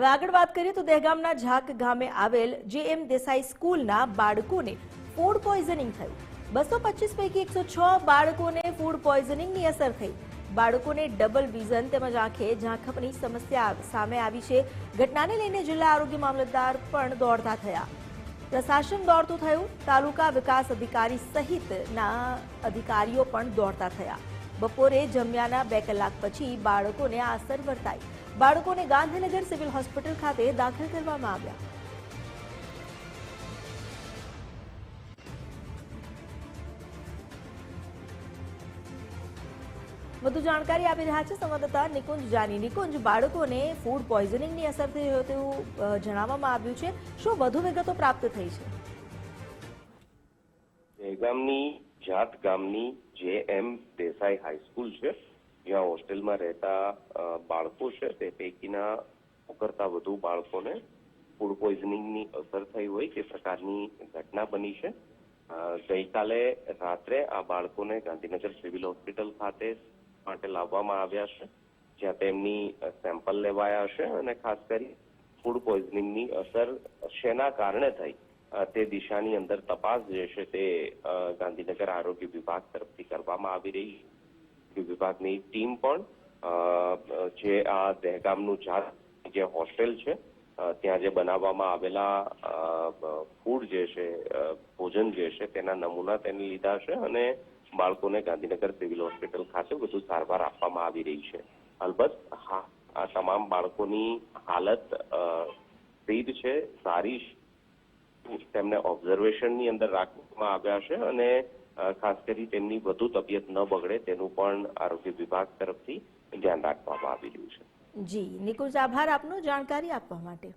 હવે આગળ વાત કરીએ તો દહેગામના ઝાક ગામે આવેલ જે એમ દેસાઈ સ્કૂલના બાળકોને ફૂડ પોઈઝનિંગ થયું. બસો પચીસ પૈકી એકસો છ બાળકોને ફૂડ પોઈઝનિંગની અસર થઈ. બાળકોને ડબલ વિઝન તેમજ આંખે ઝાંખપની સમસ્યા સામે આવી છે. ઘટનાને લઈને જિલ્લા આરોગ્ય મામલતદાર પણ દોડતા થયા. પ્રશાસન દોડતું થયું. તાલુકા વિકાસ અધિકારી સહિતના અધિકારીઓ પણ દોડતા થયા. બપોરે જમ્યાના બે કલાક પછી બાળકોને આ અસર વર્તાઈ. બાળકોને ગાંધીનગર સિવિલ હોસ્પિટલ ખાતે દાખલ કરવામાં આવ્યા. વધુ જાણકારી આપી રહ્યા છે સંવાદદાતા નિકુંજ જાની. નિકુંજ, બાળકોને ફૂડ પોઈઝનિંગની અસર થઈ હોય તેવું જણાવવામાં આવ્યું છે. શું વધુ વિગતો પ્રાપ્ત થઈ છે? ગામની જાત ગામની જે એમ દેસાઈ હાઈસ્કૂલ છે. જ્યાં હોસ્ટેલમાં રહેતા બાળકો છે તે પૈકીના કરતાં વધુ બાળકોને ફૂડ પોઈઝનિંગની અસર થઈ હોય તે પ્રકારની ઘટના બની છે. ગઈકાલે રાત્રે આ બાળકોને ગાંધીનગર સિવિલ હોસ્પિટલ ખાતે માટે લાવવામાં આવ્યા છે. જ્યાં તેમની સેમ્પલ લેવાયા છે અને ખાસ કરી ફૂડ પોઈઝનિંગની અસર શેના કારણે થઈ? તે દિશાની અંદર તપાસ જે છે તે ગાંધીનગર આરોગ્ય વિભાગ તરફથી કરવામાં આવી રહી. છે વિભાગની ટીમ પણ જે આ દહેગામનું જાત, જે હોસ્ટેલ છે ત્યાં જે બનાવવામાં આવેલા ફૂડ જે છે ભોજન જે છે તેના નમૂના તેને લીધા છે અને બાળકોને ગાંધીનગર સિવિલ હોસ્પિટલ ખાતે વધુ સારવાર આપવામાં આવી રહી છે. અલબત્ત, હા, આ તમામ બાળકોની હાલત સ્થિર છે, સારી છે તેમને ઓબ્ઝર્વેશનની અંદર રાખવામાં આવ્યા છે અને ખાસ કરી તેમની વધુ તબિયત ન બગડે તેનું પણ આરોગ્ય વિભાગ તરફથી ધ્યાન રાખવામાં આવી રહ્યું છે. જી નિકુંજ આભાર આપનો જાણકારી આપવા માટે.